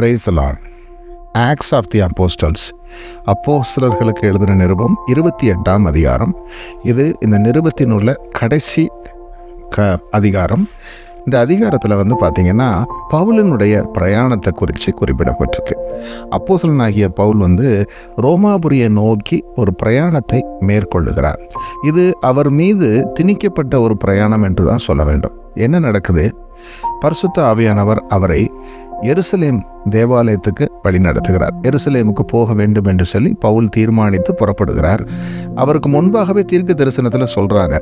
பிரைசலான் aux of the apostles அப்போஸ்தலர்களுக்கு எழுதின நிருபம் இருபத்தி எட்டாம் அதிகாரம். இது இந்த நிருபத்தின் உள்ள கடைசி க அதிகாரம். இந்த அதிகாரத்தில் வந்து பார்த்திங்கன்னா பவுலினுடைய பிரயாணத்தை குறித்து குறிப்பிடப்பட்டிருக்கு. அப்போஸ்தலனாகிய பவுல் வந்து ரோமாபுரியை நோக்கி ஒரு பிரயாணத்தை மேற்கொள்ளுகிறார். இது அவர் மீது திணிக்கப்பட்ட ஒரு பிரயாணம் என்று தான் சொல்ல வேண்டும். என்ன நடக்குது? பரிசுத்த ஆவியானவர் அவரை எருசலேம் தேவாலயத்துக்கு வழி நடத்துகிறார். எருசலேமுக்கு போக வேண்டும் என்று சொல்லி பவுல் தீர்மானித்து புறப்படுகிறார். அவருக்கு முன்பாகவே தீர்க்க தரிசனத்தில் சொல்கிறாங்க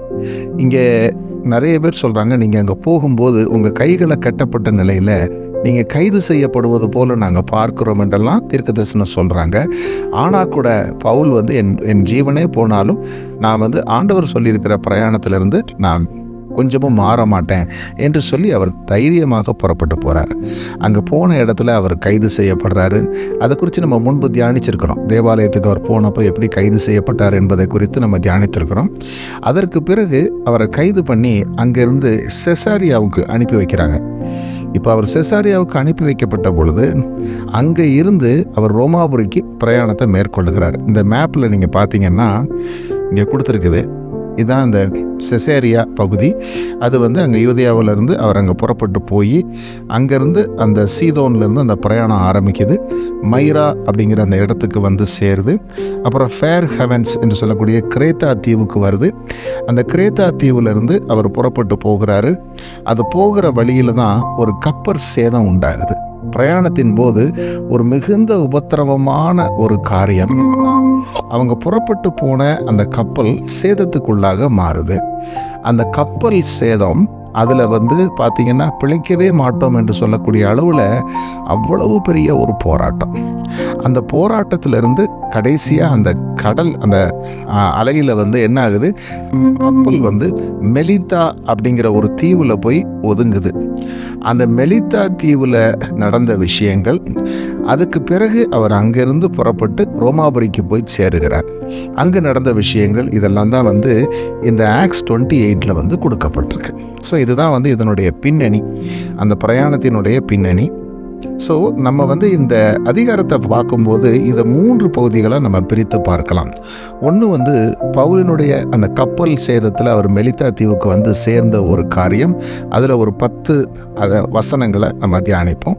இங்கே நிறைய பேர் சொல்கிறாங்க நீங்கள் அங்கே போகும்போது உங்கள் கைகளை கட்டப்பட்ட நிலையில் நீங்கள் கைது செய்யப்படுவது போல நாங்கள் பார்க்குறோம் என்றெல்லாம் தீர்க்க தரிசனம் சொல்கிறாங்க ஆனால் கூட பவுல் வந்து என் என் ஜீவனே போனாலும் நான் வந்து ஆண்டவர் சொல்லியிருக்கிற பிரயாணத்திலிருந்து நான் கொஞ்சமும் மாற மாட்டேன் என்று சொல்லி அவர் தைரியமாக புறப்பட்டு போகிறார் அங்கே போன இடத்துல அவர் கைது செய்யப்படுறாரு. அதை குறித்து நம்ம முன்பு தியானிச்சிருக்கிறோம். தேவாலயத்துக்கு அவர் போனப்போ எப்படி கைது செய்யப்பட்டார் என்பதை குறித்து நம்ம தியானித்திருக்கிறோம். அதற்கு பிறகு அவரை கைது பண்ணி அங்கேருந்து செசாரியாவுக்கு அனுப்பி வைக்கிறாங்க. இப்போ அவர் செசாரியாவுக்கு அனுப்பி வைக்கப்பட்ட பொழுது அங்கே இருந்து அவர் ரோமாபுரிக்கு பிரயாணத்தை மேற்கொள்ளுகிறார் இந்த மேப்பில் நீங்கள் பார்த்தீங்கன்னா இங்கே கொடுத்துருக்குது. இதுதான் அந்த செசேரியா பகுதி. அது வந்து அங்கே யூதியாவிலேருந்து அவர் அங்கே புறப்பட்டு போய் அங்கேருந்து அந்த சீதோன்லேருந்து அந்த பிரயாணம் ஆரம்பிக்குது. மைரா அப்படிங்கிற அந்த இடத்துக்கு வந்து சேருது. அப்புறம் ஃபேர் ஹெவன்ஸ் என்று சொல்லக்கூடிய கிரேத்தா தீவுக்கு வருது. அந்த கிரேத்தா தீவுலேருந்து அவர் புறப்பட்டு போகிறாரு. அது போகிற வழியில் தான் ஒரு கப்பர் சேதம் உண்டாகுது. பிரயாணத்தின் போது ஒரு மிகுந்த உபத்திரவமான ஒரு காரியம். அவங்க புறப்பட்டு போன அந்த கப்பல் சேதத்துக்குள்ளாக மாறுது. அந்த கப்பல் சேதம் அதில் வந்து பார்த்திங்கன்னா பிழைக்கவே மாட்டோம் என்று சொல்லக்கூடிய அளவில் அவ்வளவு பெரிய ஒரு போராட்டம். அந்த போராட்டத்திலிருந்து கடைசியாக அந்த கடல் அந்த அலையில் வந்து என்ன ஆகுது? கப்பல் வந்து மெலித்தா அப்படிங்கிற ஒரு தீவில் போய் ஒதுங்குது. அந்த மெலித்தா தீவில் நடந்த விஷயங்கள் அதுக்கு பிறகு அவர் அங்கிருந்து புறப்பட்டு ரோமாபுரிக்கு போய் சேருகிறார். அங்கே நடந்த விஷயங்கள் இதெல்லாம் தான் வந்து இந்த ஆக்ஸ் டுவெண்ட்டி எயிட்டில் வந்து கொடுக்கப்பட்டிருக்கு. ஸோ இதுதான் வந்து இதனுடைய பின்னணி. அந்த பிரயாணத்தினுடைய பின்னணி. ஸோ நம்ம வந்து இந்த அதிகாரத்தை பார்க்கும்போது இதை மூன்று பகுதிகளை நம்ம பிரித்து பார்க்கலாம். ஒன்று வந்து பவுலினுடைய அந்த கப்பல் சேதத்தில் அவர் மெலிதா தீவுக்கு வந்து சேர்ந்த ஒரு காரியம். அதில் ஒரு பத்து அதை வசனங்களை நம்ம தியானிப்போம்.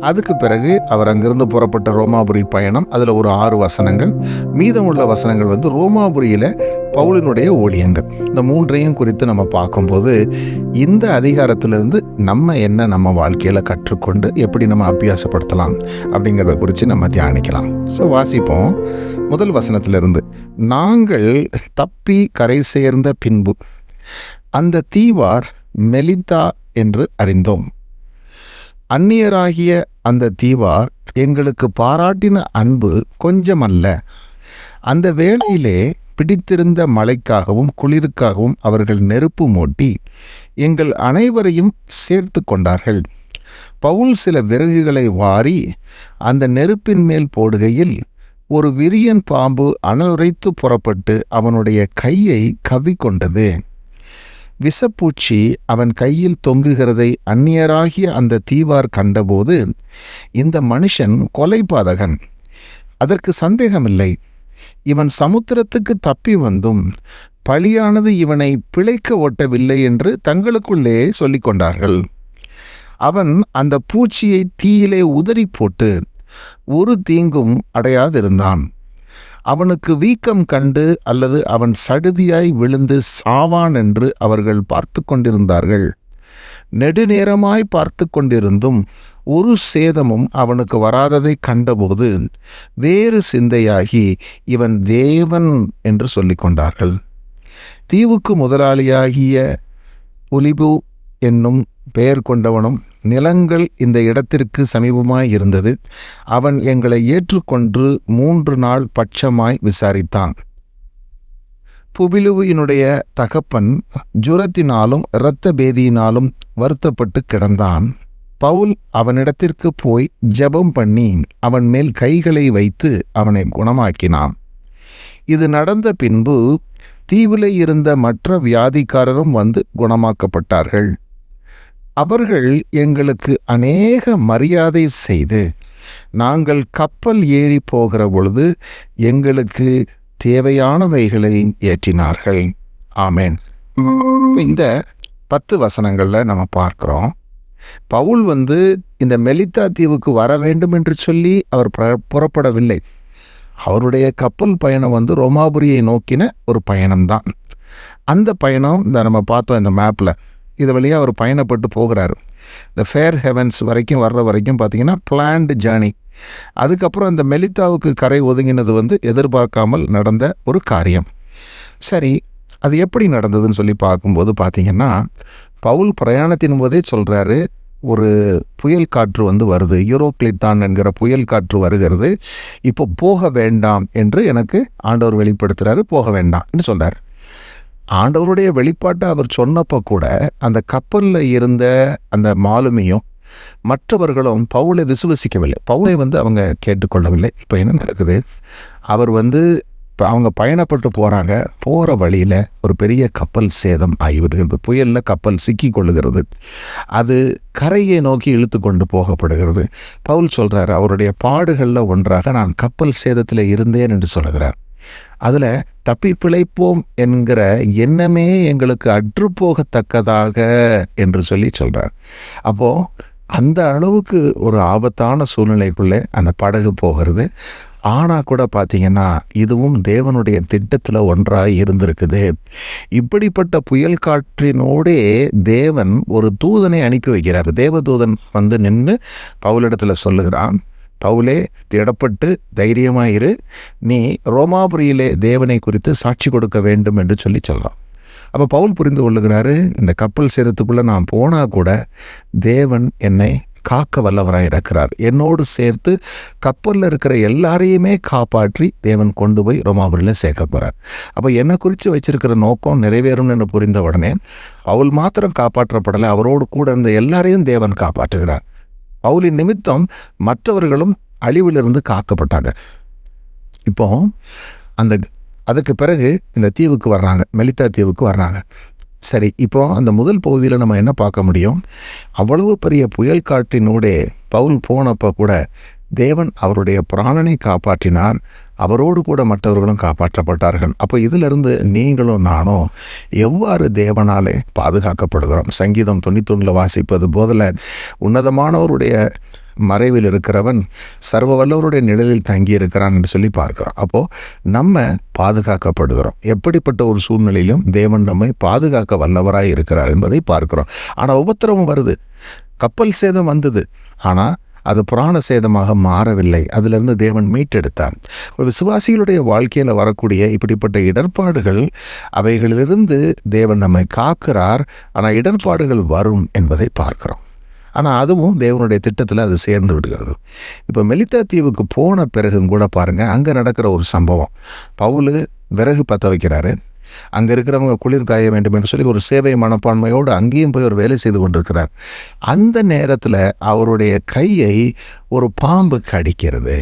அதுக்கு பிறகு அவர் அங்கிருந்து புறப்பட்ட ரோமாபுரி பயணம் அதில் ஒரு ஆறு வசனங்கள். மீதமுள்ள வசனங்கள் வந்து ரோமாபுரியில் பவுலினுடைய ஊழியங்கள். இந்த மூன்றையும் குறித்து நம்ம பார்க்கும்போது இந்த அதிகாரத்திலிருந்து நம்ம என்ன நம்ம வாழ்க்கையில் கற்றுக்கொண்டு எப்படி நம்ம அபியாசப்படுத்தலாம் அப்படிங்கிறத குறித்து நம்ம தியானிக்கலாம். ஸோ வாசிப்போம். முதல் வசனத்திலிருந்து நாங்கள் தப்பி கரை சேர்ந்த பின்பு அந்த தீவார் மெலிதா என்று அறிந்தோம். அந்நியராகிய அந்த தீவார் எங்களுக்கு பாராட்டின அன்பு கொஞ்சமல்ல. அந்த வேளையிலே பிடித்திருந்த மழைக்காகவும் குளிருக்காகவும் அவர்கள் நெருப்பு மூட்டி எங்கள் அனைவரையும் சேர்த்து கொண்டார்கள். பவுல் சில விறகுகளை வாரி அந்த நெருப்பின் மேல் போடுகையில் ஒரு விரியன் பாம்பு அனலுரைத்து புறப்பட்டு அவனுடைய கையை கவ்விக்கொண்டது. விஷப்பூச்சி அவன் கையில் தொங்குகிறதை அந்நியராகிய அந்த தீவார் கண்டபோது இந்த மனுஷன் கொலைபாதகன் அதற்கு சந்தேகமில்லை. இவன் சமுத்திரத்துக்கு தப்பி வந்தும் பழியானது இவனை பிழைக்க ஒட்டவில்லை என்று தங்களுக்குள்ளே சொல்லிக்கொண்டார்கள். அவன் அந்த பூச்சியை தீயிலே உதறி போட்டு ஒரு தீங்கும் அடையாதிருந்தான். அவனுக்கு வீக்கம் கண்டு அல்லது அவன் சடுதியாய் விழுந்து சாவான் என்று அவர்கள் பார்த்து கொண்டிருந்தார்கள் நெடுநேரமாய் பார்த்து கொண்டிருந்தும் ஒரு சேதமும் அவனுக்கு வராததை கண்டபோது வேறு சிந்தையாகி இவன் தேவன் என்று சொல்லிக்கொண்டார்கள் தீவுக்கு முதலாளியாகிய புலிபு என்னும் பெயர் கொண்டவனும் நிலங்கள் இந்த இடத்திற்கு சமீபமாய் இருந்தது. அவன் எங்களை ஏற்றுக்கொண்டு மூன்று நாள் பட்சமாய் விசாரித்தான். புபிலுவினுடைய தகப்பன் ஜுரத்தினாலும் இரத்த பேதியினாலும் வருத்தப்பட்டு கிடந்தான். பவுல் அவனிடத்திற்கு போய் ஜெபம் பண்ணி அவன் மேல் கைகளை வைத்து அவனை குணமாக்கினான். இது நடந்த பின்பு தீவிலே இருந்த மற்ற வியாதிக்காரரும் வந்து குணமாக்கப்பட்டார்கள். அவர்கள் எங்களுக்கு அநேக மரியாதை செய்து நாங்கள் கப்பல் ஏறி போகிற பொழுது எங்களுக்கு தேவையானவைகளை ஏற்றினார்கள். ஆமேன். இந்த பத்து வசனங்களில் நம்ம பார்க்குறோம். பவுல் வந்து இந்த மெலித்தா தீவுக்கு வர வேண்டும் என்று சொல்லி அவர் புற- புறப்படவில்லை. அவருடைய கப்பல் பயணம் வந்து ரோமாபுரியை நோக்கின ஒரு பயணம்தான். அந்த பயணம் இந்த நம்ம பார்த்தோம் இந்த மேப்பில் இது வழியாக அவர் பயணப்பட்டு போகிறாரு. இந்த ஃபேர் ஹெவன்ஸ் வரைக்கும் வர்ற வரைக்கும் பார்த்தீங்கன்னா பிளான்டு ஜேர்னி அதுக்கப்புறம் இந்த மெலித்தாவுக்கு கரை ஒதுங்கினது வந்து எதிர்பார்க்காமல் நடந்த ஒரு காரியம். சரி அது எப்படி நடந்ததுன்னு சொல்லி பார்க்கும்போது பார்த்திங்கன்னா பவுல் பிரயாணத்தின் போதே சொல்கிறாரு ஒரு புயல் காற்று வந்து வருது யூரோக்லித்தான் என்கிற புயல் காற்று வருகிறது இப்போ போக வேண்டாம் என்று எனக்கு ஆண்டவர் வெளிப்படுத்துகிறாரு போக வேண்டாம் என்று சொல்கிறார் ஆண்டவருடைய வெளிப்பாட்டை அவர் சொன்னப்போ கூட அந்த கப்பலில் இருந்த அந்த மாலுமியும் மற்றவர்களும் பவுலை விசுவசிக்கவில்லை. பவுலை வந்து அவங்க கேட்டுக்கொள்ளவில்லை. இப்போ என்ன நடக்குது? அவர் வந்து இப்போ அவங்க பயணப்பட்டு போகிறாங்க போகிற வழியில் ஒரு பெரிய கப்பல் சேதம் ஆகிவிடுகிறது. புயலில் கப்பல் சிக்கி கொள்ளுகிறது. அது கரையை நோக்கி இழுத்து கொண்டு போகப்படுகிறது. பவுல் சொல்கிறார் அவருடைய பாடுகளில் ஒன்றாக நான் கப்பல் சேதத்தில் இருந்தேன் என்று சொல்கிறார் அதில் தப்பி பிழைப்போம் என்கிற எண்ணமே எங்களுக்கு அற்றுப்போகத்தக்கதாக என்று சொல்லி சொல்கிறார் அப்போது அந்த அளவுக்கு ஒரு ஆபத்தான சூழ்நிலைக்குள்ளே அந்த படகு போகிறது. ஆனால் கூட பார்த்தீங்கன்னா இதுவும் தேவனுடைய திட்டத்தில் ஒன்றாக இருந்திருக்குது. இப்படிப்பட்ட புயல் காற்றினோடே தேவன் ஒரு தூதனை அனுப்பி வைக்கிறார். தேவதூதன் வந்து நின்று பவுலிடத்தில் சொல்லுகிறான். பவுலே திடப்பட்டு தைரியமாயிரு. நீ ரோமாபுரியிலே தேவனை குறித்து சாட்சி கொடுக்க வேண்டும் என்று சொல்லி சொல்கிறான் அப்போ பவுல் புரிந்து கொள்ளுகிறாரு இந்த கப்பல் சேரத்துக்குள்ளே நான் போனால் கூட தேவன் என்னை காக்க வல்லவராக இருக்கிறார். என்னோடு சேர்த்து கப்பலில் இருக்கிற எல்லாரையுமே காப்பாற்றி தேவன் கொண்டு போய் ரோமாபுரியில் சேர்க்க போகிறார் அப்போ என்னை குறித்து வச்சிருக்கிற நோக்கம் நிறைவேறும் என்று புரிந்த உடனே அவள் மாத்திரம் காப்பாற்றப்படலை அவரோடு கூட இருந்த எல்லாரையும் தேவன் காப்பாற்றுகிறார். பவுலின் நிமித்தம் மற்றவர்களும் அழிவிலிருந்து காக்கப்பட்டாங்க. இப்போ அந்த அதுக்கு பிறகு இந்த தீவுக்கு வர்றாங்க மெலித்தா தீவுக்கு வர்றாங்க. சரி இப்போ அந்த முதல் பகுதியில் நம்ம என்ன பார்க்க முடியும்? அவ்வளவு பெரிய புயல் காற்றினூடே பவுல் போனப்போ கூட தேவன் அவருடைய பிராணனை காப்பாற்றினார். அவரோடு கூட மற்றவர்களும் காப்பாற்றப்பட்டார்கள். அப்போ இதிலிருந்து நீங்களும் நானும் எவ்வாறு தேவனாலே பாதுகாக்கப்படுகிறோம்? சங்கீதம் தொண்ணூத்தொன்னில் வாசிப்பது போதில் உன்னதமானவருடைய மறைவில் இருக்கிறவன் சர்வ வல்லவருடைய நிழலில் தங்கியிருக்கிறான் என்று சொல்லி பார்க்கிறோம். அப்போது நம்ம பாதுகாக்கப்படுகிறோம். எப்படிப்பட்ட ஒரு சூழ்நிலையிலும் தேவன் நம்மை பாதுகாக்க வல்லவராக இருக்கிறார் என்பதை பார்க்கிறோம். ஆனால் உபத்திரவம் வருது. கப்பல் சேதம் வந்தது. ஆனால் அது புராண சேதமாக மாறவில்லை. அதிலிருந்து தேவன் மீட்டெடுத்தார். ஒரு விசுவாசிகளுடைய வாழ்க்கையில் வரக்கூடிய இப்படிப்பட்ட இடர்பாடுகள் அவைகளிலிருந்து தேவன் நம்மை காக்கிறார். ஆனால் இடர்பாடுகள் வரும் என்பதை பார்க்கிறோம். ஆனால் அதுவும் தேவனுடைய திட்டத்தில் அது சேர்ந்து விடுகிறது. இப்போ மெலித்தா தீவுக்கு போன பிறகும் கூட பாருங்கள் அங்கே நடக்கிற ஒரு சம்பவம். பவுலு விறகு பற்ற வைக்கிறாரு. அங்கே இருக்கிறவங்க குளிர் காய வேண்டும் என்று சொல்லி ஒரு சேவை மனப்பான்மையோடு அங்கேயும் போய் ஒரு வேலை செய்து கொண்டிருக்கிறார். அந்த நேரத்தில் அவருடைய கையை ஒரு பாம்பு கடிக்கிறது.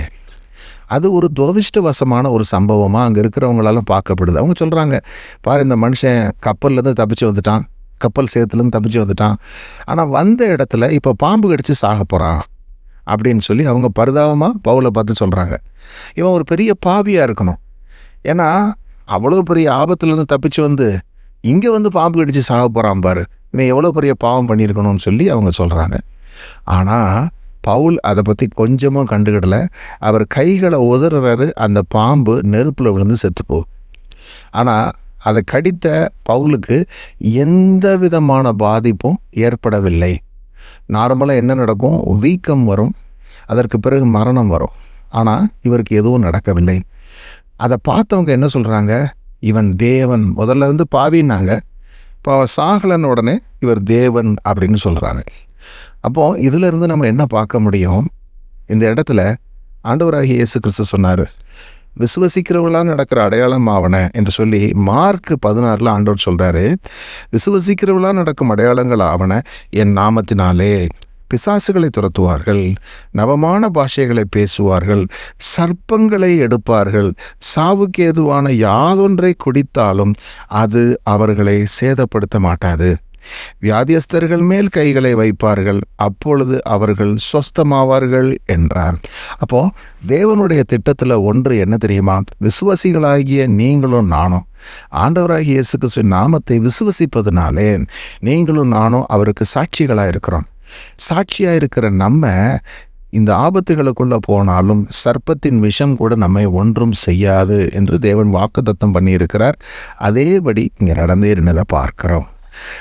அது ஒரு துரதிருஷ்டவசமான ஒரு சம்பவமாக அங்கே இருக்கிறவங்களால பார்க்கப்படுது. அவங்க சொல்கிறாங்க பாரு இந்த மனுஷன் கப்பல்லேருந்து தப்பிச்சு வந்துட்டான். கப்பல் சேத்துலேருந்து தப்பிச்சு வந்துட்டான். ஆனால் வந்த இடத்துல இப்போ பாம்பு கடிச்சு சாக போகிறான் அப்படின்னு சொல்லி அவங்க பரிதாபமாக பவுலை பார்த்து சொல்கிறாங்க இவன் ஒரு பெரிய பாவியாக இருக்கணும். ஏன்னா அவ்வளோ பெரிய ஆபத்துலேருந்து தப்பிச்சு வந்து இங்கே வந்து பாம்பு கடிச்சு சாக போகிறான் பாரு. இவன் எவ்வளோ பெரிய பாவம் பண்ணியிருக்கணும்னு சொல்லி அவங்க சொல்கிறாங்க ஆனால் பவுல் அதை பற்றி கொஞ்சமும் கண்டுக்கிடலை. அவர் கைகளை உதறாரு அந்த பாம்பு நெருப்பில் விழுந்து செத்து போகுது ஆனால் அதை கடித்த பவுலுக்கு எந்த விதமான பாதிப்பும் ஏற்படவில்லை. நார்மலாக என்ன நடக்கும்? வீக்கம் வரும். அதற்கு பிறகு மரணம் வரும். ஆனால் இவருக்கு எதுவும் நடக்கவில்லை. அதை பார்த்தவங்க என்ன சொல்கிறாங்க இவன் தேவன். முதல்ல வந்து பாவின்னாங்க. இப்போ அவன் சாகலன்னு உடனே இவர் தேவன் அப்படின்னு சொல்கிறாங்க அப்போது இதிலிருந்து நம்ம என்ன பார்க்க முடியும்? இந்த இடத்துல ஆண்டவராகிய இயேசு கிறிஸ்து சொன்னார் விசுவசிக்கிறவர்களாக நடக்கிற அடையாளம் ஆவன என்று சொல்லி மார்க் பதினாறில் ஆண்டவர் சொல்கிறாரு விசுவசிக்கிறவர்களாக நடக்கும் அடையாளங்கள் ஆவன என் நாமத்தினாலே. பிசாசுகளை துரத்துவார்கள் நவமான பாஷைகளை பேசுவார்கள் சர்ப்பங்களை எடுப்பார்கள் சாவுக்கு ஏதுவான யாதொன்றை குடித்தாலும் அது அவர்களை சேதப்படுத்த மாட்டாது. வியாதியஸ்தர்கள் மேல் கைகளை வைப்பார்கள் அப்பொழுது அவர்கள் சொஸ்தமாவார்கள் என்றார். அப்போ தேவனுடைய திட்டத்தில் ஒன்று என்ன தெரியுமா? விசுவாசிகளாகிய நீங்களும் நானும். ஆண்டவராகிய இயேசு கிறிஸ்துவின் நாமத்தை விசுவசிப்பதனாலே நீங்களும் நானும் அவருக்கு சாட்சிகளாக இருக்கிறோம் சாட்சியாக இருக்கிற நம்ம இந்த ஆபத்துகளுக்குள்ளே போனாலும் சர்ப்பத்தின் விஷம் கூட நம்மை ஒன்றும் செய்யாது என்று தேவன் வாக்குத்தத்தம் பண்ணியிருக்கிறார். அதேபடி இங்கே நடந்தேறினதை பார்க்குறோம் பார்க்கிறோம்.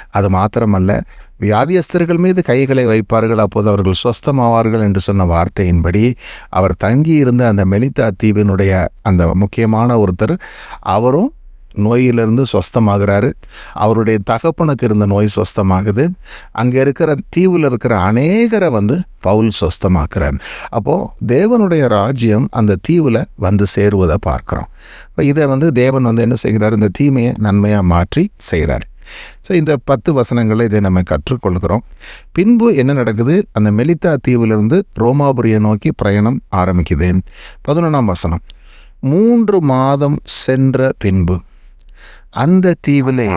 அது மாத்திரமல்ல வியாதியஸ்தர்கள் மீது கைகளை வைப்பார்கள். அப்போது அவர்கள் சொஸ்தமாவார்கள் என்று சொன்ன வார்த்தையின்படி அவர் தங்கியிருந்த அந்த மெலிதா தீவினுடைய அந்த முக்கியமான ஒருத்தர் அவரும் நோயிலிருந்து சொஸ்தமாகிறாரு அவருடைய தகப்பனுக்கு இருந்த நோய் சொஸ்தமாகுது அங்கே இருக்கிற தீவில் இருக்கிற அநேகரை வந்து பவுல் சொஸ்தமாக்குறார் அப்போது தேவனுடைய ராஜ்யம் அந்த தீவில் வந்து சேருவதை பார்க்குறோம். இப்போ இதை வந்து தேவன் வந்து என்ன செய்கிறார்? இந்த தீமையை நன்மையாக மாற்றி செய்கிறார். ஸோ இந்த பத்து வசனங்களை இதை நம்ம கற்றுக்கொள்கிறோம். பின்பு என்ன நடக்குது? அந்த மெலித்தா தீவிலிருந்து ரோமாபுரியை நோக்கி பிரயாணம் ஆரம்பிக்குது. பதினொன்றாம் வசனம். மூன்று மாதம் சென்ற பின்பு அந்த தீவிலே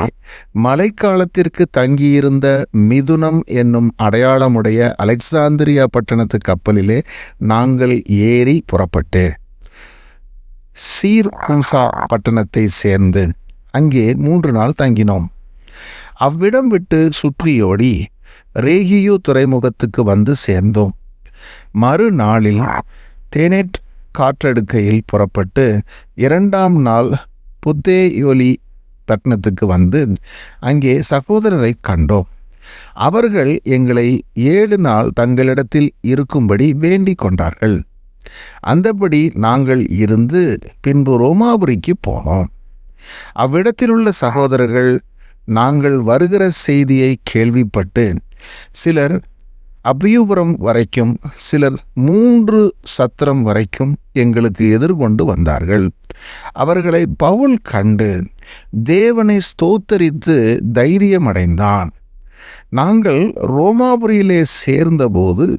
மழைக்காலத்திற்கு தங்கியிருந்த மிதுனம் என்னும் அடையாளமுடைய அலெக்சாந்திரியா பட்டணத்து கப்பலிலே நாங்கள் ஏறி புறப்பட்டு சீர்கூசா பட்டணத்தை சேர்ந்து அங்கே மூன்று நாள் தங்கினோம். அவ்விடம் விட்டு சுற்றியோடி ரேகியு துறைமுகத்துக்கு வந்து சேர்ந்தோம். மறுநாளில் தேனேட் காற்றடுக்கையில் புறப்பட்டு இரண்டாம் நாள் புத்தேயோலி பட்டணத்துக்கு வந்து அங்கே சகோதரரை கண்டோம். அவர்கள் எங்களை ஏழு நாள் தங்களிடத்தில் இருக்கும்படி வேண்டிக் கொண்டார்கள். அந்தபடி நாங்கள் இருந்து பின்பு ரோமாபுரிக்கு போனோம். அவ்விடத்திலுள்ள சகோதரர்கள் நாங்கள் வருகிற செய்தியை கேள்விப்பட்டு சிலர் அபியுபுரம் வரைக்கும் சிலர் மூன்று சத்திரம் வரைக்கும் எங்களுக்கு எதிர்கொண்டு வந்தார்கள். அவர்களை பவுல் கண்டு தேவனை ஸ்தோத்தரித்து தைரியமடைந்தான். நாங்கள் ரோமாபுரியிலே சேர்ந்தபோது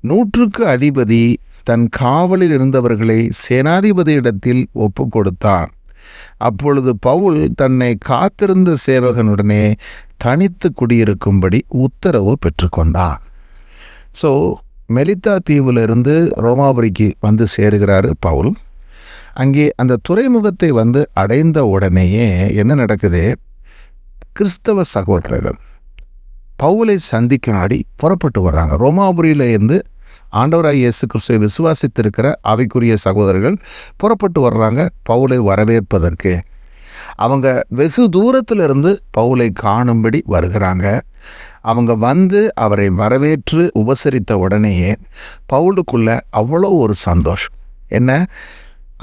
நூற்றுக்கு அதிபதி தன் காவலில் இருந்தவர்களை சேனாதிபதியிடத்தில் ஒப்பு கொடுத்தான். அப்பொழுது பவுல் தன்னை காத்திருந்த சேவகனுடனே தனித்து குடியிருக்கும்படி உத்தரவு பெற்றுக்கொண்டான். ஸோ மெலித்தா தீவிலிருந்து ரோமாபுரிக்கு வந்து சேருகிறாரு பவுல். அங்கே அந்த துறைமுகத்தை வந்து அடைந்த உடனேயே என்ன நடக்குது? கிறிஸ்தவ சகோதரர்கள் பவுலை சந்திக்கும்படி புறப்பட்டு வர்றாங்க. ரோமாபுரியில் இருந்து ஆண்டவராய் இயேசு கிறிஸ்துவை விசுவாசித்திருக்கிற அவைக்குரிய சகோதரர்கள் புறப்பட்டு வர்றாங்க பவுலை வரவேற்பதற்கு. அவங்க வெகு தூரத்திலிருந்து பவுலை காணும்படி வருகிறாங்க. அவங்க வந்து அவரை வரவேற்று உபசரித்த உடனேயே பவுலுக்குள்ள அவ்வளோ ஒரு சந்தோஷம். என்ன?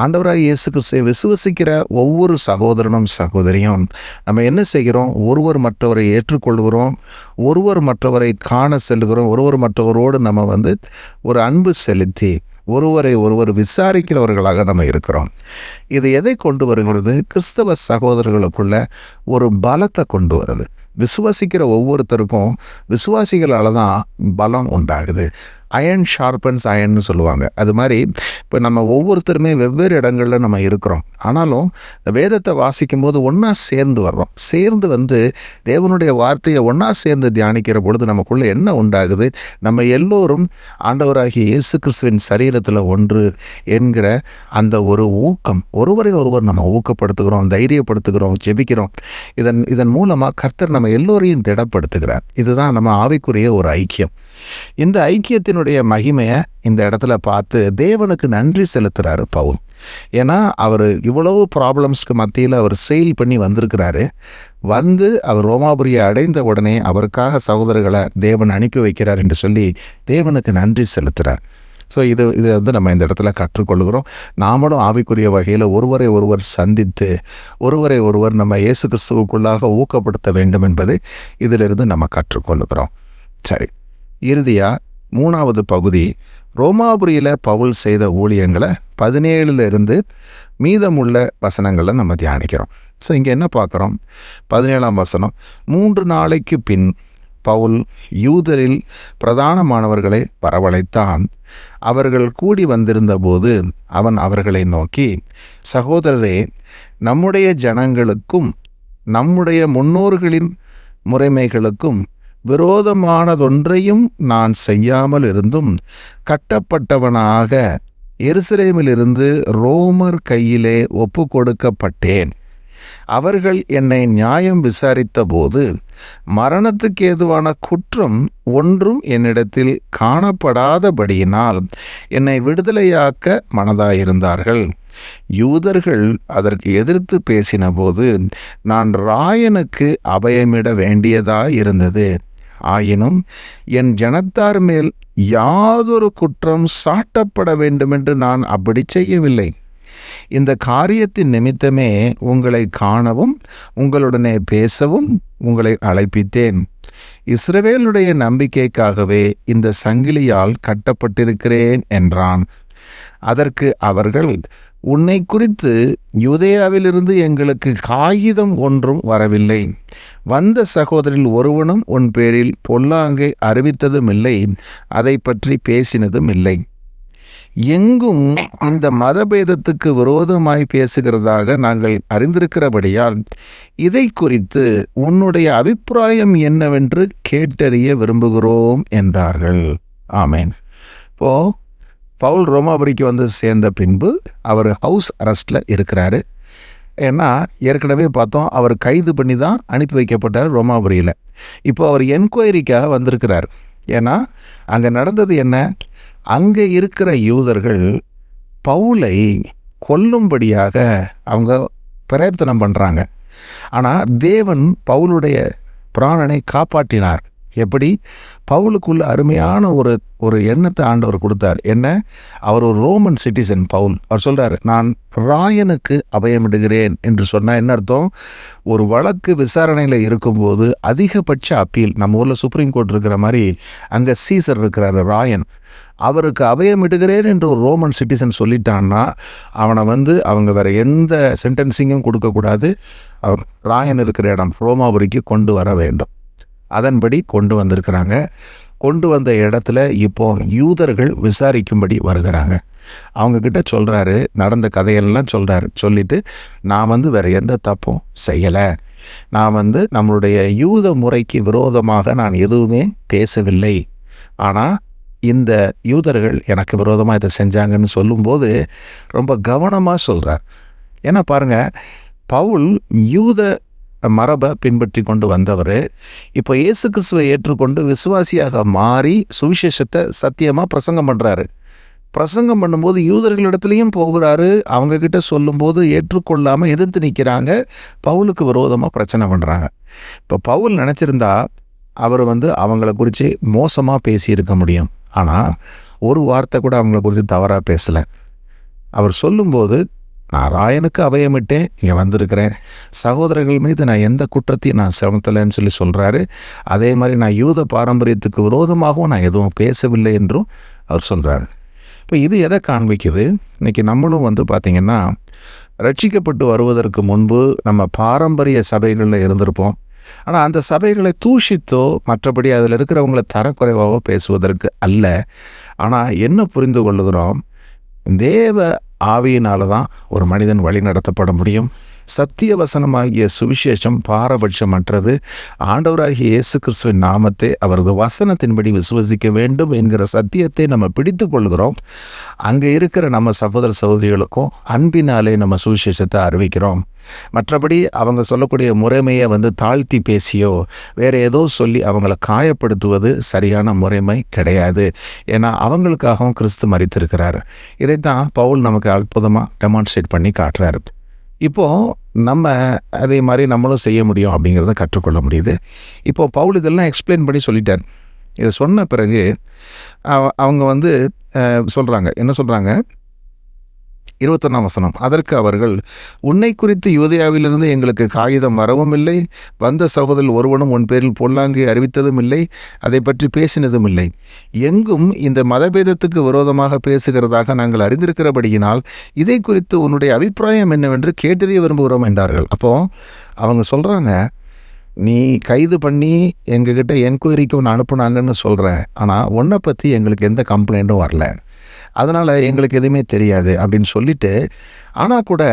ஆண்டவராக இயேசு கிறிஸ்துவை விசுவசிக்கிற ஒவ்வொரு சகோதரனும் சகோதரியும் நம்ம என்ன செய்கிறோம்? ஒருவர் மற்றவரை ஏற்றுக்கொள்கிறோம். ஒருவர் மற்றவரை காண செல்கிறோம். ஒருவர் மற்றவரோடு நம்ம வந்து ஒரு அன்பு செலுத்தி ஒருவரை ஒருவர் விசாரிக்கிறவர்களாக நம்ம இருக்கிறோம். இது எதை கொண்டு வருகிறது? கிறிஸ்தவ சகோதரர்களுக்குள்ள ஒரு பலத்தை கொண்டு வருது. விசுவாசிக்கிற ஒவ்வொருத்தருக்கும் விசுவாசிகளால் தான் பலம் உண்டாகுது. அயன் ஷார்பன்ஸ் அயன்னு சொல்லுவாங்க. அது மாதிரி இப்போ நம்ம ஒவ்வொருத்தருமே வெவ்வேறு இடங்களில் நம்ம இருக்கிறோம். ஆனாலும் இந்த வேதத்தை வாசிக்கும் போது ஒன்றா சேர்ந்து வர்றோம். சேர்ந்து வந்து தேவனுடைய வார்த்தையை ஒன்றா சேர்ந்து தியானிக்கிற பொழுது நமக்குள்ளே என்ன உண்டாகுது? நம்ம எல்லோரும் ஆண்டவராகிய இயேசு கிறிஸ்துவின் சரீரத்தில் ஒன்று என்கிற அந்த ஒரு ஊக்கம். ஒருவரை ஒருவர் நம்ம ஊக்கப்படுத்துகிறோம் தைரியப்படுத்துகிறோம் ஜெபிக்கிறோம். இதன் இதன் மூலமாக கர்த்தர் நம்ம எல்லோரையும் திடப்படுத்துகிறார். இதுதான் நம்ம ஆவிக்குரிய ஒரு ஐக்கியம். இந்த ஐக்கியத்தினுடைய மகிமையை இந்த இடத்துல பார்த்து தேவனுக்கு நன்றி செலுத்துகிறாரு பவுல். ஏன்னா அவர் இவ்வளவு ப்ராப்ளம்ஸ்க்கு மத்தியில் அவர் செயல் பண்ணி வந்திருக்கிறாரு. வந்து அவர் ரோமாபுரியை அடைந்த உடனே அவருக்காக சகோதரர்களை தேவன் அனுப்பி வைக்கிறார் என்று சொல்லி தேவனுக்கு நன்றி செலுத்துகிறார் ஸோ இது இதை வந்து நம்ம இந்த இடத்துல கற்றுக்கொள்கிறோம். நாமளும் ஆவிக்குரிய வகையில் ஒருவரை ஒருவர் சந்தித்து ஒருவரை ஒருவர் நம்ம இயேசு கிறிஸ்துவுக்குள்ளாக ஊக்கப்படுத்த வேண்டும் என்பதை இதிலிருந்து நம்ம கற்றுக்கொள்கிறோம். சரி. இறுதியாக மூணாவது பகுதி ரோமாபுரியில் பவுல் செய்த ஊழியங்களை பதினேழுலேருந்து மீதமுள்ள வசனங்களை நம்ம தியானிக்கிறோம். ஸோ இங்கே என்ன பார்க்குறோம்? பதினேழாம் வசனம் மூன்று நாளைக்கு பின் பவுல் யூதரில் பிரதானமானவர்களை வரவழைத்தான். அவர்கள் கூடி வந்திருந்தபோது அவன் அவர்களை நோக்கி சகோதரரே நம்முடைய ஜனங்களுக்கும் நம்முடைய முன்னோர்களின் முறைமைகளுக்கும் விரோதமானதொன்றையும் நான் செய்யாமல் இருந்தும் கட்டப்பட்டவனாக எருசலேமிலிருந்து ரோமர் கையிலே ஒப்பு கொடுக்கப்பட்டேன் அவர்கள் என்னை நியாயம் விசாரித்தபோது மரணத்துக்கு ஏதுவான குற்றம் ஒன்றும் என்னிடத்தில் காணப்படாதபடியினால் என்னை விடுதலையாக்க மனதாயிருந்தார்கள். யூதர்கள் அதற்கு எதிர்த்து பேசினபோது நான் ராயனுக்கு அபயமிட வேண்டியதாயிருந்தது. ஆயினும் என் ஜனத்தார் மேல் யாதொரு குற்றம் சாட்டப்பட வேண்டுமென்று நான் அப்படி செய்யவில்லை. இந்த காரியத்தின் நிமித்தமே உங்களை காணவும் உங்களுடனே பேசவும் உங்களை அழைப்பித்தேன். இஸ்ரவேலுடைய நம்பிக்கைக்காகவே இந்த சங்கிலியால் கட்டப்பட்டிருக்கிறேன் என்றான். அதற்கு அவர்கள் உன்னை குறித்து யுதேயாவிலிருந்து எங்களுக்கு காகிதம் ஒன்றும் வரவில்லை. வந்த சகோதரில் ஒருவனும் உன் பேரில் பொல்லாங்கை அறிவித்ததும் இல்லை அதை பற்றி பேசினதும் இல்லை எங்கும் அந்த மதபேதத்துக்கு விரோதமாய் பேசுகிறதாக நாங்கள் அறிந்திருக்கிறபடியால் இதை குறித்து உன்னுடைய அபிப்பிராயம் என்னவென்று கேட்டறிய விரும்புகிறோம் என்றார்கள். ஆமேன். இப்போது பவுல் ரோமாபுரிக்கு வந்து சேர்ந்த பின்பு அவர் ஹவுஸ் அரெஸ்டில் இருக்கிறாரு. ஏன்னா ஏற்கனவே பார்த்தோம் அவர் கைது பண்ணி தான் அனுப்பி வைக்கப்பட்டார் ரோமாபுரியில். இப்போ அவர் என்கொயரிக்காக வந்திருக்கிறார். ஏன்னா அங்கே நடந்தது என்ன? அங்கே இருக்கிற யூதர்கள் பவுலை கொல்லும்படியாக அவங்க பிரயத்தனம் பண்ணுறாங்க ஆனால் தேவன் பவுலுடைய பிராணனை காப்பாற்றினார். எப்படி? பவுலுக்குள்ள அருமையான ஒரு ஒரு எண்ணத்தை ஆண்டவர் கொடுத்தார். என்ன? அவர் ஒரு ரோமன் சிட்டிசன் பவுல். அவர் சொல்கிறார் நான் ராயனுக்கு அபயமிடுகிறேன் என்று சொன்னால் என்ன அர்த்தம்? ஒரு வழக்கு விசாரணையில் இருக்கும்போது அதிகபட்ச அப்பீல் நம்ம ஊரில் சுப்ரீம் கோர்ட் இருக்கிற மாதிரி அங்கே சீசர் இருக்கிறாரு ராயன். அவருக்கு அபயமிடுகிறேன் என்று ஒரு ரோமன் சிட்டிசன் சொல்லிட்டான்னா அவனை வந்து அவங்க வேறு எந்த சென்டென்சிங்கும் கொடுக்கக்கூடாது. அவர் ராயன் இருக்கிற இடம் ரோமாபுரிக்கு கொண்டு வர வேண்டும். அதன்படி கொண்டு வந்திருக்கிறாங்க. கொண்டு வந்த இடத்துல இப்போ யூதர்கள் விசாரிக்கும்படி வருகிறாங்க. அவங்கக்கிட்ட சொல்கிறாரு நடந்த கதையெல்லாம் சொல்கிறாரு சொல்லிட்டு நான் வந்து வேறு எந்த தப்பும் செய்யலை. நான் வந்து நம்மளுடைய யூத முறைக்கு விரோதமாக நான் எதுவுமே பேசவில்லை. ஆனால் இந்த யூதர்கள் எனக்கு விரோதமாக இதை செஞ்சாங்கன்னு சொல்லும்போது ரொம்ப கவனமாக சொல்கிறார் ஏன்னா பாருங்கள் பவுல் யூத மரபை பின்பற்றி கொண்டு வந்தவர். இப்போ இயேசு கிறிஸ்துவை ஏற்றுக்கொண்டு விசுவாசியாக மாறி சுவிசேஷத்தை சத்தியமாக பிரசங்கம் பண்ணுறாரு பிரசங்கம் பண்ணும்போது யூதர்களிடத்துலையும் போகிறாரு. அவங்கக்கிட்ட சொல்லும்போது ஏற்றுக்கொள்ளாமல் எதிர்த்து நிற்கிறாங்க பவுலுக்கு விரோதமாக பிரச்சனை பண்ணுறாங்க இப்போ பவுல் நினச்சிருந்தா அவர் வந்து அவங்கள குறித்து மோசமாக பேசியிருக்க முடியும். ஆனால் ஒரு வார்த்தை கூட அவங்கள குறித்து தவறாக பேசலை. அவர் சொல்லும்போது நான் ராயனுக்கு அபயமிட்டேன் இங்கே வந்திருக்கிறேன். சகோதரர்கள் மீது நான் எந்த குற்றத்தையும் நான் சிரமத்தலைன்னு சொல்லி சொல்கிறாரு அதே மாதிரி நான் யூத பாரம்பரியத்துக்கு விரோதமாகவும் நான் எதுவும் பேசவில்லை என்றும் அவர் சொல்கிறாரு இப்போ இது எதை காண்பிக்குது? இன்றைக்கி நம்மளும் வந்து பார்த்திங்கன்னா ரட்சிக்கப்பட்டு வருவதற்கு முன்பு நம்ம பாரம்பரிய சபைகளில் இருந்திருப்போம். ஆனால் அந்த சபைகளை தூஷித்தோ மற்றபடி அதில் இருக்கிறவங்களை தரக்குறைவாகவோ பேசுவதற்கு அல்ல. ஆனால் என்ன புரிந்து கொள்ளுகிறோம்? தேவ ஆவியினால தான் ஒரு மனிதன் வழி நடத்தப்பட முடியும். சத்திய வசனமாகிய சுவிசேஷம் பாரபட்சமற்றது. ஆண்டவராகிய இயேசு கிறிஸ்துவின் நாமத்தை அவரது வசனத்தின்படி விசுவசிக்க வேண்டும் என்கிற சத்தியத்தை நம்ம பிடித்து கொள்கிறோம் அங்கே இருக்கிற நம்ம சகோதர சகோதரிகளுக்கும் அன்பினாலே நம்ம சுவிசேஷத்தை அறிவிக்கிறோம். மற்றபடி அவங்க சொல்லக்கூடிய முறைமையை வந்து தாழ்த்தி பேசியோ வேறு ஏதோ சொல்லி அவங்கள காயப்படுத்துவது சரியான முறைமை கிடையாது. ஏன்னா அவங்களுக்காகவும் கிறிஸ்து மறித்திருக்கிறார் இதைத்தான் பவுல் நமக்கு அற்புதமாக டெமான்ஸ்ட்ரேட் பண்ணி காட்டுறாரு. இப்போது நம்ம அதே மாதிரி நம்மளும் செய்ய முடியும் அப்படிங்கிறத கற்றுக்கொள்ள முடியுது. இப்போது பவுல் இதெல்லாம் எக்ஸ்பிளைன் பண்ணி சொல்லிட்டார். இதை சொன்ன பிறகு அவங்க வந்து சொல்கிறாங்க என்ன சொல்கிறாங்க இருபத்தொன்னாம் வசனம். அதற்கு அவர்கள் உன்னை குறித்து யூதேயாவிலிருந்து எங்களுக்கு காகிதம் வரவும் இல்லை வந்த சகோதரில் ஒருவனும் உன் பேரில் பொல்லாங்கை அறிவித்ததும் இல்லை அதை பற்றி பேசினதும் இல்லை எங்கும் இந்த மதபேதத்துக்கு விரோதமாக பேசுகிறதாக நாங்கள் அறிந்திருக்கிறபடியினால் இதை குறித்து உன்னுடைய அபிப்பிராயம் என்னவென்று கேட்டறிய விரும்புகிறோம் என்றார்கள். அப்போ அவங்க சொல்கிறாங்க நீ கைது பண்ணி எங்ககிட்ட என்கொயரிக்கு ஒன்று அனுப்புனாங்கன்னு சொல்கிற ஆனால் உன்னை பற்றி எங்களுக்கு எந்த கம்ப்ளைண்ட்டும் வரல. அதனால் எங்களுக்கு எதுவுமே தெரியாது அப்படின்னு சொல்லிட்டு ஆனால் கூட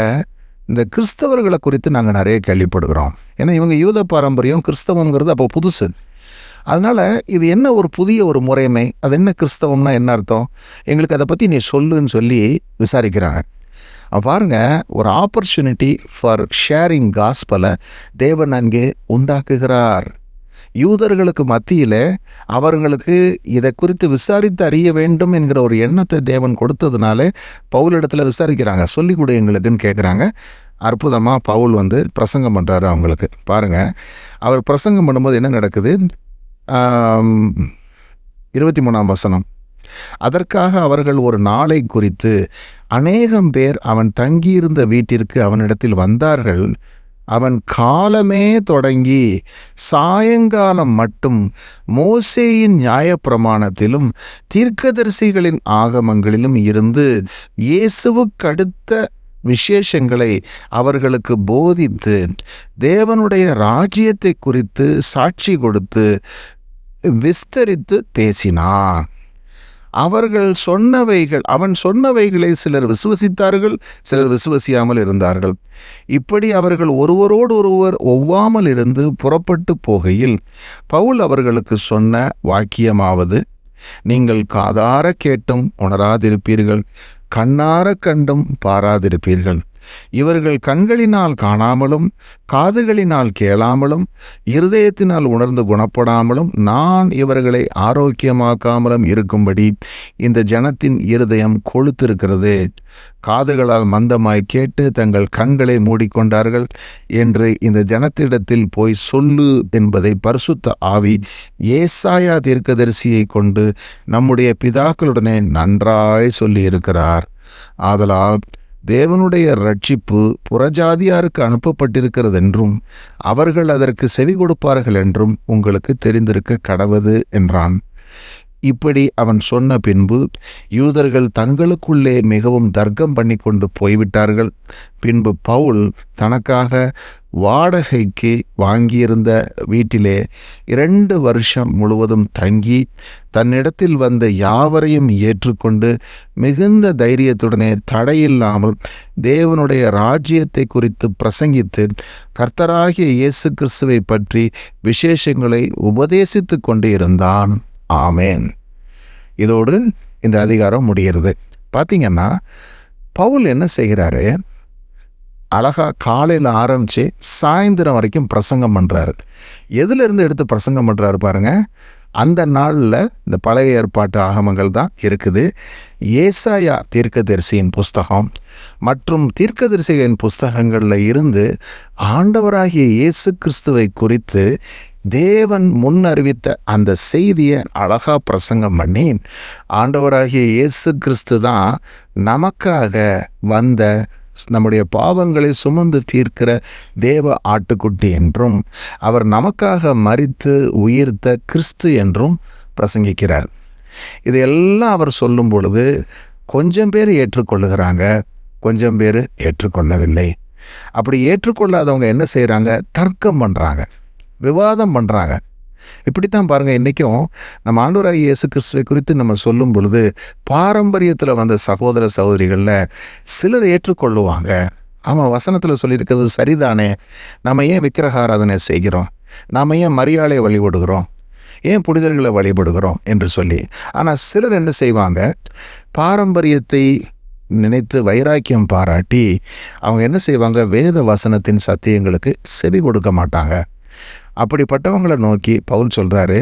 இந்த கிறிஸ்தவர்களை குறித்து நாங்கள் நிறைய கேள்விப்படுகிறோம். ஏன்னா இவங்க யூத பாரம்பரியம் கிறிஸ்தவங்கிறது அப்போ புதுசு. அதனால் இது என்ன ஒரு புதிய ஒரு முறைமை? அது என்ன கிறிஸ்தவம்னா என்ன அர்த்தம்? எங்களுக்கு அதை பற்றி நீ சொல்லுன்னு சொல்லி விசாரிக்கிறாங்க. பாருங்க ஒரு ஆப்பர்ச்சுனிட்டி ஃபார் ஷேரிங் காஸ்பலை தேவன் அங்கே உண்டாக்குகிறார். யூதர்களுக்கு மத்தியில் அவர்களுக்கு இதை குறித்து விசாரித்து அறிய வேண்டும் என்கிற ஒரு எண்ணத்தை தேவன் கொடுத்ததுனால பவுலிடத்தில் விசாரிக்கிறாங்க. சொல்லிக் கொடு எங்களுக்குன்னு கேட்குறாங்க அற்புதமாக பவுல் வந்து பிரசங்கம் பண்ணுறாரு அவங்களுக்கு. பாருங்கள் அவர் பிரசங்கம் பண்ணும்போது என்ன நடக்குது? இருபத்தி மூணாம் வசனம். அதற்காக அவர்கள் ஒரு நாளை குறித்து அநேகம் பேர் அவன் தங்கியிருந்த வீட்டிற்கு அவனிடத்தில் வந்தார்கள். அவன் காலமே தொடங்கி சாயங்காலம் மட்டும் மோசேயின் நியாயப்பிரமாணத்திலும் தீர்க்கதரிசிகளின் ஆகமங்களிலும் இருந்து இயேசுவுக்கடுத்த விசேஷங்களை அவர்களுக்கு போதித்து தேவனுடைய ராஜ்யத்தை குறித்து சாட்சி கொடுத்து விஸ்தரித்து பேசினான். அவர்கள் சொன்னவைகள் அவன் சொன்னவைகளை சிலர் விசுவசித்தார்கள் சிலர் விசுவசியாமல் இருந்தார்கள். இப்படி அவர்கள் ஒருவரோடு ஒருவர் ஒவ்வாமல் இருந்து புறப்பட்டு போகையில் பவுல் அவர்களுக்கு சொன்ன வாக்கியமாவது நீங்கள் காதார கேட்டும் உணராதிருப்பீர்கள் கண்ணார கண்டும் பாராதிருப்பீர்கள். இவர்கள் கண்களினால் காணாமலும் காதுகளினால் கேளாமலும் இருதயத்தினால் உணர்ந்து குணப்படாமலும் நான் இவர்களை ஆரோக்கியமாக்காமலும் இருக்கும்படி இந்த ஜனத்தின் இருதயம் கொழுத்திருக்கிறது காதுகளால் மந்தமாய் கேட்டு தங்கள் கண்களை மூடிக்கொண்டார்கள் என்று இந்த ஜனத்திடத்தில் போய் சொல்லு என்பதை பரிசுத்த ஆவி ஏசாயா தீர்க்கதரிசியை கொண்டு நம்முடைய பிதாக்களுடனே நன்றாய் சொல்லியிருக்கிறார். ஆதலால் தேவனுடைய ரட்சிப்பு புறஜாதியாருக்கு அனுப்பப்பட்டிருக்கிறது என்றும் அவர்கள் அதற்கு செவி கொடுப்பார்கள் என்றும் உங்களுக்கு தெரிந்திருக்க கடவது என்றான். இப்படி அவன் சொன்ன பின்பு யூதர்கள் தங்களுக்குள்ளே மிகவும் தர்க்கம் பண்ணி கொண்டு போய்விட்டார்கள். பின்பு பவுல் தனக்காக வாடகைக்கு வாங்கியிருந்த வீட்டிலே இரண்டு வருஷம் முழுவதும் தங்கி தன்னிடத்தில் வந்த யாவரையும் ஏற்றுக்கொண்டு மிகுந்த தைரியத்துடனே தடையில்லாமல் தேவனுடைய ராஜ்யத்தை குறித்து பிரசங்கித்து கர்த்தராகிய இயேசு கிறிஸ்துவை பற்றி விசேஷங்களை உபதேசித்து கொண்டு இருந்தான் ஆமேன். இதோடு இந்த அதிகாரம் முடிகிறது. பார்த்தீங்கன்னா பவுல் என்ன செய்கிறாரு? அழகாக காலையில் ஆரம்பித்து சாயந்தரம் வரைக்கும் பிரசங்கம் பண்ணுறாரு எதுலேருந்து எடுத்து பிரசங்கம் பண்ணுறாரு பாருங்கள் அந்த நாளில் இந்த பழைய ஏற்பாட்டு ஆகமங்கள் தான் இருக்குது. ஏசாயா தீர்க்கதரிசியின் புஸ்தகம் மற்றும் தீர்க்கதரிசிகளின் புஸ்தகங்களில் இருந்து ஆண்டவராகிய இயேசு கிறிஸ்துவை குறித்து தேவன் முன் அறிவித்த அந்த செய்தியை அழகா பிரசங்கம் பண்ணி ஆண்டவராகிய இயேசு கிறிஸ்து தான் நமக்காக வந்த நம்முடைய பாவங்களை சுமந்து தீர்க்கிற தேவ ஆட்டுக்குட்டி என்றும் அவர் நமக்காக மறித்து உயிர்த்த கிறிஸ்து என்றும் பிரசங்கிக்கிறார். இதையெல்லாம் அவர் சொல்லும் பொழுது கொஞ்சம் பேர் ஏற்றுக்கொள்ளுகிறாங்க கொஞ்சம் பேர் ஏற்றுக்கொள்ளவில்லை. அப்படி ஏற்றுக்கொள்ளாதவங்க என்ன செய்கிறாங்க தர்க்கம் பண்ணுறாங்க விவாதம் பண்ணுறாங்க இப்படித்தான் பாருங்கள் இன்றைக்கும் நம்ம ஆண்டவராகிய இயேசு கிறிஸ்துவை குறித்து நம்ம சொல்லும் பொழுது பாரம்பரியத்தில் வந்த சகோதர சகோதரிகளில் சிலர் ஏற்றுக்கொள்ளுவாங்க. ஆமாம் வசனத்தில் சொல்லியிருக்கிறது சரிதானே? நம்ம ஏன் விக்கிரகாராதனை செய்கிறோம்? நாம் ஏன் மரியாதை வழிபடுகிறோம்? ஏன் புனிதர்களை வழிபடுகிறோம்? என்று சொல்லி. ஆனால் சிலர் என்ன செய்வாங்க? பாரம்பரியத்தை நினைத்து வைராக்கியம் பாராட்டி அவங்க என்ன செய்வாங்க? வேத வசனத்தின் சத்தியங்களுக்கு செவி கொடுக்க மாட்டாங்க. அப்படிப்பட்டவங்களை நோக்கி பவுல் சொல்கிறாரு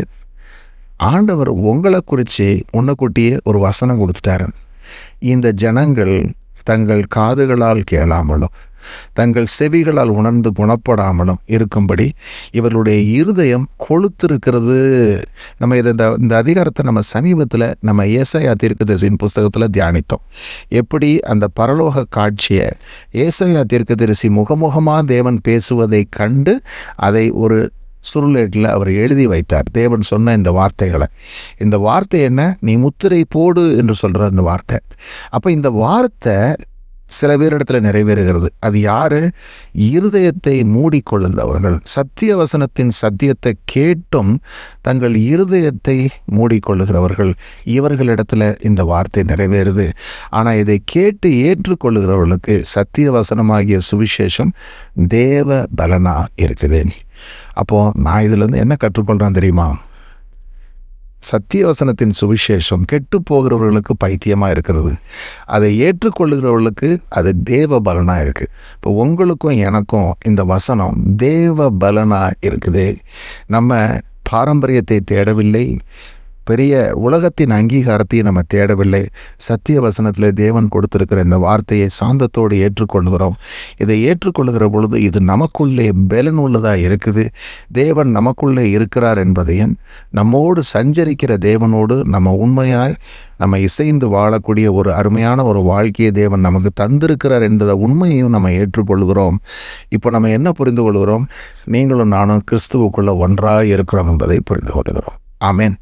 ஆண்டவர் உங்களை குறித்து முன்னக்கூட்டியே ஒரு வசனம் கொடுத்துட்டாரு. இந்த ஜனங்கள் தங்கள் காதுகளால் கேளாமலும் தங்கள் செவிகளால் உணர்ந்து குணப்படாமலும் இருக்கும்படி இவர்களுடைய இருதயம் கொளுத்திருக்கிறது. நம்ம இதை இந்த இந்த அதிகாரத்தை நம்ம சமீபத்தில் நம்ம ஏசையா தீர்க்கதரிசியின் புஸ்தகத்தில் தியானித்தோம். எப்படி அந்த பரலோக காட்சியை ஏசாயா தீர்க்கதரிசி முகமுகமாக தேவன் பேசுவதை கண்டு அதை ஒரு சுருளேட்டில் அவர் எழுதி வைத்தார். தேவன் சொன்ன இந்த வார்த்தைகளை. இந்த வார்த்தை என்ன? நீ முத்திரை போடு என்று சொல்கிற இந்த வார்த்தை. அப்போ இந்த வார்த்தை சில பேரிடத்துல நிறைவேறுகிறது. அது யார்? இருதயத்தை மூடிக்கொள்ளுந்தவர்கள். சத்திய வசனத்தின் சத்தியத்தை கேட்டும் தங்கள் இருதயத்தை மூடிக்கொள்ளுகிறவர்கள். இவர்களிடத்தில் இந்த வார்த்தை நிறைவேறுது. ஆனால் இதை கேட்டு ஏற்றுக்கொள்ளுகிறவர்களுக்கு சத்திய வசனமாகிய சுவிசேஷம் தேவ பலனாக இருக்குது. அப்போது நான் இதுலேருந்து என்ன கற்றுக்கொள்கிறேன் தெரியுமா? சத்தியவசனத்தின் சுவிசேஷம் கெட்டு போகிறவர்களுக்கு பைத்தியமாக இருக்கிறது. அதை ஏற்றுக்கொள்கிறவர்களுக்கு அது தேவ பலனாக இருக்குது இப்போ உங்களுக்கும் எனக்கும் இந்த வசனம் தேவ பலனாக இருக்குது. நம்ம பாரம்பரியத்தை தேடவில்லை. பெரிய உலகத்தின் அங்கீகாரத்தையும் நம்ம தேடவில்லை. சத்திய வசனத்தில் தேவன் கொடுத்திருக்கிற இந்த வார்த்தையை சாந்தத்தோடு ஏற்றுக்கொள்கிறோம். இதை ஏற்றுக்கொள்கிற பொழுது இது நமக்குள்ளே பலன் உள்ளதாக இருக்குது? தேவன் நமக்குள்ளே இருக்கிறார் என்பதையும் நம்மோடு சஞ்சரிக்கிற தேவனோடு நம்ம உண்மையாய் நம்ம இசைந்து வாழக்கூடிய ஒரு அருமையான ஒரு வாழ்க்கையை தேவன் நமக்கு தந்திருக்கிறார் என்பதை உண்மையையும் நம்ம ஏற்றுக்கொள்கிறோம். இப்போ நம்ம என்ன புரிந்து கொள்கிறோம்? நீங்களும் நானும் கிறிஸ்துவுக்குள்ளே ஒன்றாக இருக்கிறோம் என்பதை புரிந்து கொள்கிறோம். ஆமேன்.